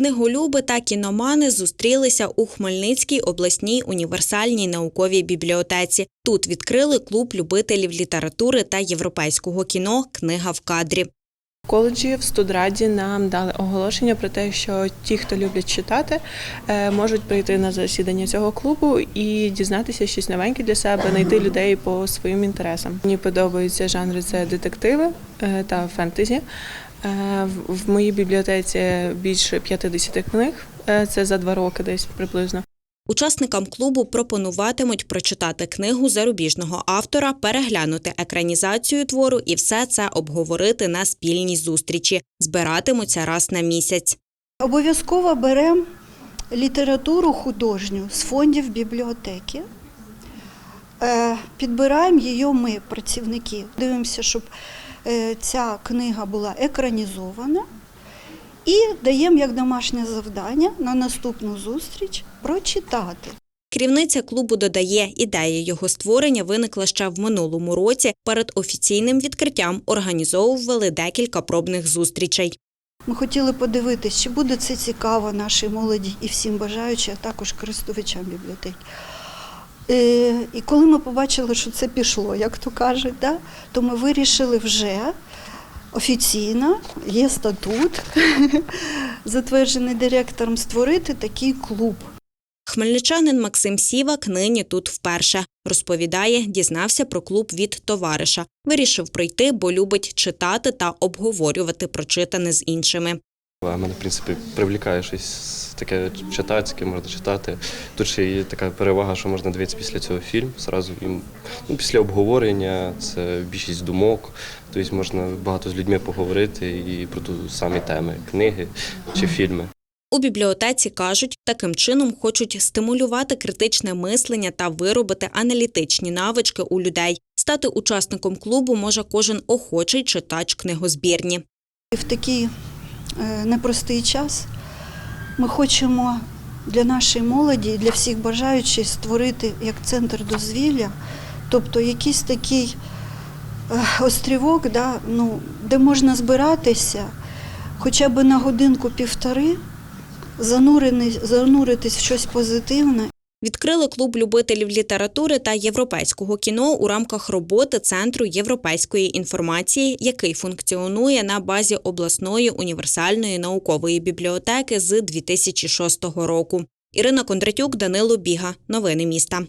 Книголюби та кіномани зустрілися у Хмельницькій обласній універсальній науковій бібліотеці. Тут відкрили клуб любителів літератури та європейського кіно Книга в кадрі. В коледжі в студраді нам дали оголошення про те, що ті, хто люблять читати, е, можуть прийти на засідання цього клубу і дізнатися щось новеньке для себе, знайти людей по своїм інтересам. Мені подобаються жанри це детективи е, та фентезі. Е, в- моїй бібліотеці більше 50 книг. Е, Це за два роки десь приблизно. Учасникам клубу пропонуватимуть прочитати книгу зарубіжного автора, переглянути екранізацію твору і все це обговорити на спільній зустрічі. Збиратимуться раз на місяць. Обов'язково беремо літературу художню з фондів бібліотеки. Е, Підбираємо її ми, працівники. Дивимося, щоб ця книга була екранізована. І даємо як домашнє завдання на наступну зустріч прочитати. Керівниця клубу додає, ідея його створення виникла ще в минулому році. Перед офіційним відкриттям організовували декілька пробних зустрічей. Ми хотіли подивитися, чи буде це цікаво нашій молоді і всім бажаючим, а також користувачам бібліотеки. Е, І коли ми побачили, що це пішло, як то кажуть, да, то ми вирішили вже офіційно, є статут, затверджений директором, створити такий клуб. Хмельничанин Максим Сівак нині тут вперше. Розповідає, дізнався про клуб від товариша. Вирішив прийти, бо любить читати та обговорювати прочитане з іншими. А мене, в принципі, привлікає щось таке читацьке, можна читати. Тут ще є така перевага, що можна дивитися після цього фільм. Зразу їм ну, після обговорення це більшість думок. Тобто можна багато з людьми поговорити і про ту самі теми книги чи фільми. У бібліотеці кажуть, таким чином хочуть стимулювати критичне мислення та виробити аналітичні навички у людей. Стати учасником клубу може кожен охочий читач книгозбірні. В такий е, непростий час. Ми хочемо для нашої молоді і для всіх бажаючих створити як центр дозвілля, тобто якийсь такий е, острівок, да, ну, де можна збиратися хоча б на годинку-півтори, зануритись в щось позитивне Відкрили клуб любителів літератури та європейського кіно у рамках роботи Центру європейської інформації, який функціонує на базі обласної універсальної наукової бібліотеки з 2006 року. Ірина Кондратюк, Данило Біга. Новини міста.